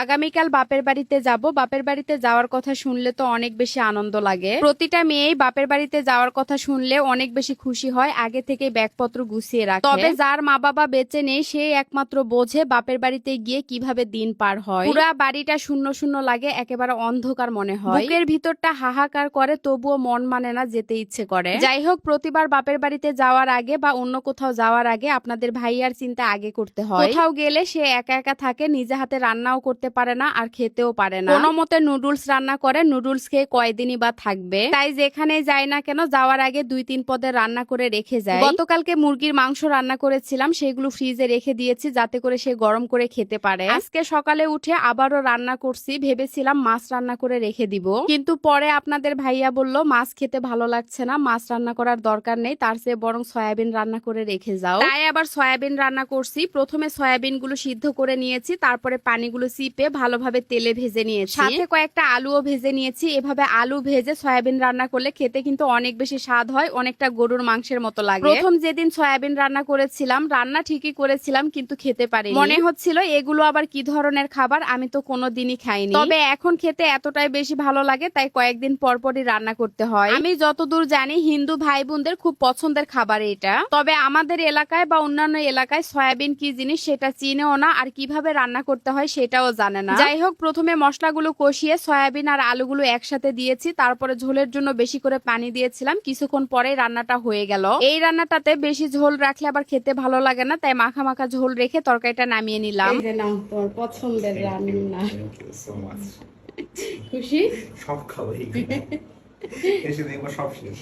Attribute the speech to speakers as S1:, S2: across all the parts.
S1: আগামীকাল বাপের বাড়িতে যাব। বাপের বাড়িতে যাওয়ার কথা শুনলে তো অনেক বেশি আনন্দ লাগে। প্রতিটা মেয়েই বাপের বাড়িতে যাওয়ার কথা শুনলে অনেক বেশি খুশি হয়, আগে থেকে ব্যাগপত্র গুছিয়ে রাখে। তবে যার মা বাবা বেঁচে নেই, সে একমাত্র বোঝে বাপের বাড়িতে গিয়ে কীভাবে দিন পার হয়। পুরা বাড়িটা শূন্য শূন্য লাগে, একেবারে অন্ধকার মনে হয়। বুকের ভিতরটা হাহাকার করে, তবুও মন মানে না যেতে ইচ্ছে করে। যাই হোক, প্রতিবার বাপের বাড়িতে যাওয়ার আগে বা অন্য কোথাও যাওয়ার আগে আপনাদের ভাইয়ার চিন্তা আগে করতে হয়। কোথাও গেলে সে একা একা থাকে, নিজে হাতে রান্নাও করতে পারে না আর খেতেও পারে না। কোনো মতে নুডলস রান্না করে নুডলস খেয়ে কয়দিনই বা থাকবে। তাই যেখানে যায় না কেন যাওয়ার আগে দুই তিন পদের রান্না করে রেখে যায় গতকালকে মুরগির মাংস রান্না করেছিলাম সেগুলো ফ্রিজে রেখে দিয়েছি যাতে করে সে গরম করে খেতে পারে। আজকে সকালে উঠে আবারও রান্না করছি ভেবেছিলাম মাছ রান্না করে রেখে দিব। কিন্তু পরে আপনাদের ভাইয়া বলল মাছ খেতে ভালো লাগছে না মাছ রান্না করার দরকার নেই তার চেয়ে বরং সয়াবিন রান্না করে রেখে যাও। তাই আবার সয়াবিন রান্না করছি। প্রথমে সয়াবিনগুলো সিদ্ধ করে নিয়েছি তারপরে পানিগুলো চিপে ভালোভাবে তেলে ভেজে নিয়েছি। সাথে কয়েকটা আলুও ভেজে নিয়েছি। এভাবে আলু ভেজে সয়াবিন রান্না করলে খেতে কিন্তু অনেক বেশি স্বাদ হয় অনেকটা গরুর মাংসের মতো লাগে। প্রথম যেদিন সয়াবিন রান্না করেছিলাম রান্না ঠিকই করেছিলাম কিন্তু খেতে পারি মনে হচ্ছিল এগুলো আবার কি ধরনের খাবার? আমি তো কোনো দিনই খাইনি। তবে এখন খেতে এতটাই বেশি ভালো লাগে তাই কয়েকদিন পর পরই রান্না করতে হয়। আমি যতদূর জানি হিন্দু ভাই বোনদের খুব পছন্দের খাবার এটা। তবে আমাদের এলাকায় বা অন্যান্য এলাকায় সয়াবিন কি জিনিস সেটা চিনেও না আর কীভাবে রান্না করতে হয় সেটাও জানে না যাই হোক প্রথমে মশলাগুলো কষিয়ে সয়াবিন আর আলুগুলো একসাথে দিয়েছি তারপরে ঝোলের জন্য বেশি করে পানি দিয়েছিলাম কিছুক্ষণ পরে রান্নাটা হয়ে গেল। এই রান্নাটাতে বেশি ঝোল রাখলে আবার খেতে ভালো লাগে না তাই মাখা মাখা ঝোল রেখে তরকারিটা নামিয়ে নিলাম।
S2: তোর পছন্দের রান্না. খুশি?
S3: সব খাব। এসে দেখব সব শেষ।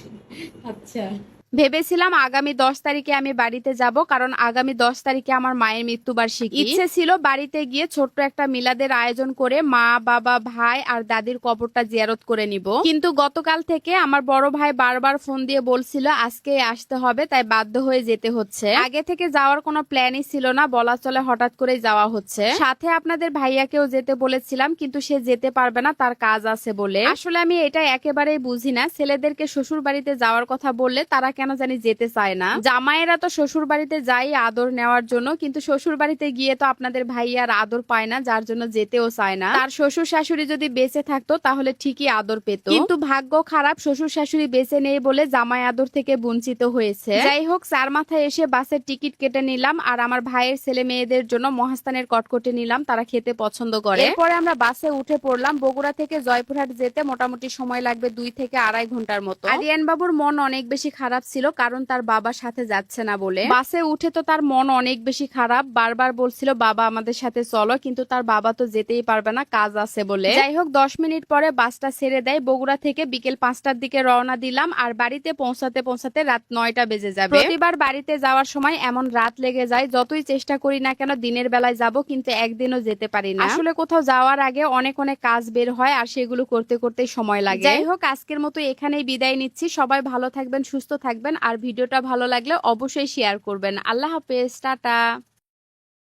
S2: আচ্ছা।
S1: ভেবেছিলাম আগামী দশ তারিখে আমি বাড়িতে যাব, কারণ আগামী দশ তারিখে আমার মায়ের মৃত্যুবার্ষিকী। ইচ্ছে ছিল বাড়িতে গিয়ে ছোট্ট একটা মিলাদের আয়োজন করে মা, বাবা, ভাই আর দাদির কবরটা জিয়ারত করে নিব। কিন্তু গতকাল থেকে আমার বড় ভাই বারবার ফোন দিয়ে বলছিল, আজকে আসতে হবে, তাই বাধ্য হয়ে যেতে হচ্ছে। আগে থেকে যাওয়ার কোনো প্ল্যানই ছিল না, বলা চলে হঠাৎ করে যাওয়া হচ্ছে। সাথে আপনাদের ভাইয়াকেও যেতে বলেছিলাম, কিন্তু সে যেতে পারবে না, তার কাজ আছে বলে। আসলে আমি এটা একেবারেই বুঝি না, ছেলেদেরকে শ্বশুর বাড়িতে যাওয়ার কথা বললে তারা কেন জানি যেতে চায় না। জামাইয়েরা তো শ্বশুর বাড়িতে যাই আদর নেওয়ার জন্য, কিন্তু শ্বশুর বাড়িতে গিয়ে তো আপনাদের ভাইয়ার আদর পায় না, যার জন্য যেতেও চায় না। তার শ্বশুর শাশুড়ি যদি বেঁচে থাকতো, তাহলে ঠিকই আদর পেত। কিন্তু ভাগ্য খারাপ শ্বশুর শাশুড়ি বেঁচে নেই বলে জামাই আদর থেকে বঞ্চিত হয়েছে। যাই হোক, চার মাথায় এসে বাসের টিকিট কেটে নিলাম, আর আমার ভাইয়ের ছেলে মেয়েদের জন্য মহাস্থানের কটকটে নিলাম, তারা খেতে পছন্দ করে। এরপরে আমরা বাসে উঠে পড়লাম, বগুড়া থেকে জয়পুরহাট যেতে মোটামুটি সময় লাগবে দুই থেকে আড়াই ঘণ্টার মতো। আরিয়ান বাবুর মন অনেক বেশি খারাপ ছিল কারণ তার বাবা সাথে যাচ্ছে না বলে। বাসে উঠে তো তার মন অনেক বেশি খারাপ। বারবার বলছিল, বাবা, আমাদের সাথে চলো। কিন্তু তার বাবা তো যেতেই পারবে না, কাজ আছে বলে। যাই হোক, দশ মিনিট পরে বাসটা ছেড়ে দেয়। বগুড়া থেকে বিকেল পাঁচটার দিকে রওনা দিলাম আর বাড়িতে পৌঁছাতে পৌঁছাতে রাত নয়টা বেজে যাবে। প্রতিবার বাড়িতে যাওয়ার সময় এমন রাত লেগে যায়, যতই চেষ্টা করি না কেন দিনের বেলায় যাব, কিন্তু একদিনও যেতে পারি না। আসলে কোথাও যাওয়ার আগে অনেক অনেক কাজ বের হয় আর সেগুলো করতে করতে সময় লাগে। যাই হোক, আজকের মতো এখানেই বিদায় নিচ্ছি। সবাই ভালো থাকবেন, সুস্থ থাকবেন আর ভিডিওটা ভালো লাগলে অবশ্যই শেয়ার করবেন। আল্লাহ হাফেজ টাটা।